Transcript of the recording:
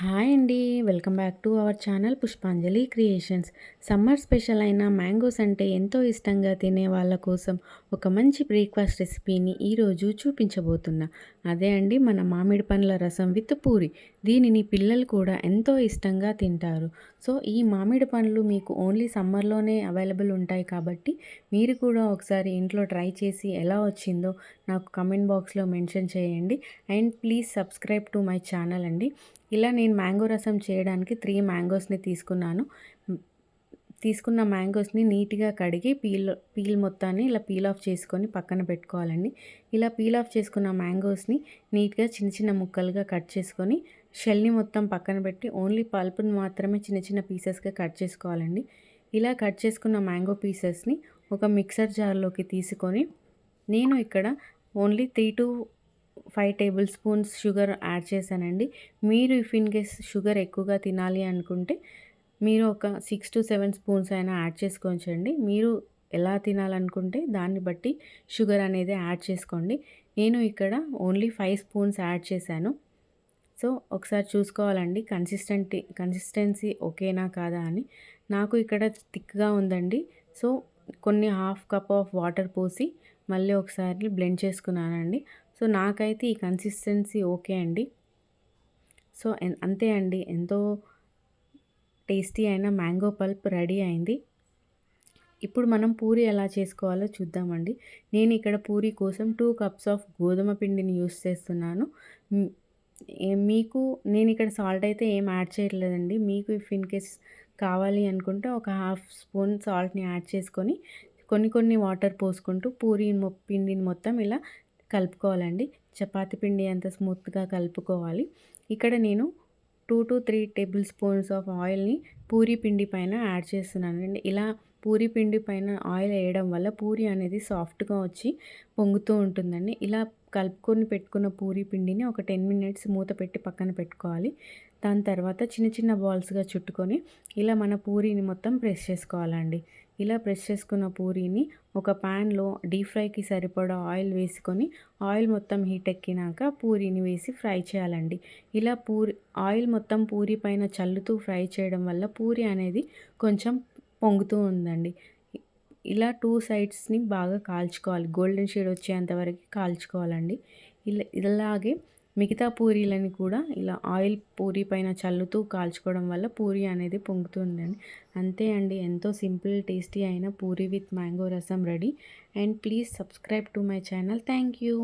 Hi అండి. Welcome back to our channel Pushpanjali creations. Summer special అయిన mangoes అంటే ఎంతో ఇష్టంగా తినే వాళ్ళ కోసం ఒక మంచి బ్రేక్ఫాస్ట్ రెసిపీని ఈరోజు చూపించబోతున్నా. అదే అండి మన మామిడి పండ్ల రసం విత్ పూరి. దీనిని పిల్లలు కూడా ఎంతో ఇష్టంగా తింటారు. సో ఈ మామిడి పండ్లు మీకు ఓన్లీ సమ్మర్లోనే అవైలబుల్ ఉంటాయి కాబట్టి మీరు కూడా ఒకసారి ఇంట్లో ట్రై చేసి ఎలా వచ్చిందో నాకు కమెంట్ బాక్స్లో మెన్షన్ చేయండి. And please subscribe to my channel అండి. ఇలా నేను మ్యాంగో రసం చేయడానికి త్రీ మ్యాంగోస్ని తీసుకున్నాను. తీసుకున్న మ్యాంగోస్ని నీట్గా కడిగి పీల్ పీల్ మొత్తాన్ని ఇలా పీల్ ఆఫ్ చేసుకొని పక్కన పెట్టుకోవాలండి. ఇలా పీల్ ఆఫ్ చేసుకున్న మ్యాంగోస్ని నీట్గా చిన్న చిన్న ముక్కలుగా కట్ చేసుకొని షెల్ని మొత్తం పక్కన పెట్టి ఓన్లీ పల్పుని మాత్రమే చిన్న చిన్న పీసెస్గా కట్ చేసుకోవాలండి. ఇలా కట్ చేసుకున్న మ్యాంగో పీసెస్ని ఒక మిక్సర్ జార్లోకి తీసుకొని నేను ఇక్కడ only three to five tablespoons sugar add చేశానండి. మీరు ఇఫ్ ఇన్ కేస్ షుగర్ ఎక్కువగా తినాలి అనుకుంటే మీరు ఒక సిక్స్ టు సెవెన్ స్పూన్స్ అయినా యాడ్ చేసుకోవచ్చండి. మీరు ఎలా తినాలనుకుంటే దాన్ని బట్టి షుగర్ అనేది యాడ్ చేసుకోండి. నేను ఇక్కడ ఓన్లీ ఫైవ్ స్పూన్స్ యాడ్ చేశాను. సో ఒకసారి చూసుకోవాలండి. కన్సిస్టెంట్ కన్సిస్టెన్సీ ఓకేనా కాదా అని. నాకు ఇక్కడ థిక్గా ఉందండి. సో కొన్ని హాఫ్ కప్ ఆఫ్ వాటర్ పోసి మళ్ళీ ఒకసారి బ్లెండ్ చేసుకున్నానండి. సో నాకైతే ఈ కన్సిస్టెన్సీ ఓకే అండి. సో అంతే అండి. ఎంతో టేస్టీ అయిన మ్యాంగో పల్ప్ రెడీ అయింది. ఇప్పుడు మనం పూరి ఎలా చేసుకోవాలో చూద్దామండి. నేను ఇక్కడ పూరి కోసం టూ కప్స్ ఆఫ్ గోధుమ పిండిని యూస్ చేస్తున్నాను. మీకు నేను ఇక్కడ సాల్ట్ అయితే ఏం యాడ్ చేయట్లేదండి. మీకు ఇఫ్ ఇన్ కేస్ కావాలి అనుకుంటే ఒక హాఫ్ స్పూన్ సాల్ట్ని యాడ్ చేసుకొని కొన్ని కొన్ని వాటర్ పోసుకుంటూ పూరి పిండిని మొత్తం ఇలా కలుపుకోవాలండి. చపాతి పిండి అంత స్మూత్గా కలుపుకోవాలి. ఇక్కడ నేను two to three tablespoons of ఆయిల్ని పూరి పిండి పైన యాడ్ చేస్తున్నానండి. ఇలా పూరి పిండి పైన ఆయిల్ వేయడం వల్ల పూరి అనేది సాఫ్ట్గా వచ్చి పొంగుతూ ఉంటుందండి. ఇలా కలుపుకొని పెట్టుకున్న పూరి పిండిని ఒక టెన్ మినిట్స్ మూత పెట్టి పక్కన పెట్టుకోవాలి. దాని తర్వాత చిన్న చిన్న బాల్స్గా చుట్టుకొని ఇలా మన పూరీని మొత్తం ప్రెస్ చేసుకోవాలండి. ఇలా ప్రెస్ చేసుకున్న పూరీని ఒక ప్యాన్లో డీప్ ఫ్రైకి సరిపడా ఆయిల్ వేసుకొని ఆయిల్ మొత్తం హీట్ ఎక్కినాక పూరీని వేసి ఫ్రై చేయాలండి. ఇలా పూరి ఆయిల్ మొత్తం పూరి పైన చల్లుతూ ఫ్రై చేయడం వల్ల పూరి అనేది కొంచెం పొంగుతూ ఉందండి. ఇలా టూ సైడ్స్ని బాగా కాల్చుకోవాలి. గోల్డెన్ షేడ్ వచ్చేంత వరకు కాల్చుకోవాలండి. ఇలా ఇలాగే మిగతా పూరీలని కూడా ఇలా ఆయిల్ పూరీ పైన చల్లుతూ కాల్చుకోవడం వల్ల పూరీ అనేది పొంగుతుందండి. అంతే అండి. ఎంతో సింపుల్ టేస్టీ అయిన పూరీ విత్ మ్యాంగో రసం ready. And please subscribe to my channel. Thank you.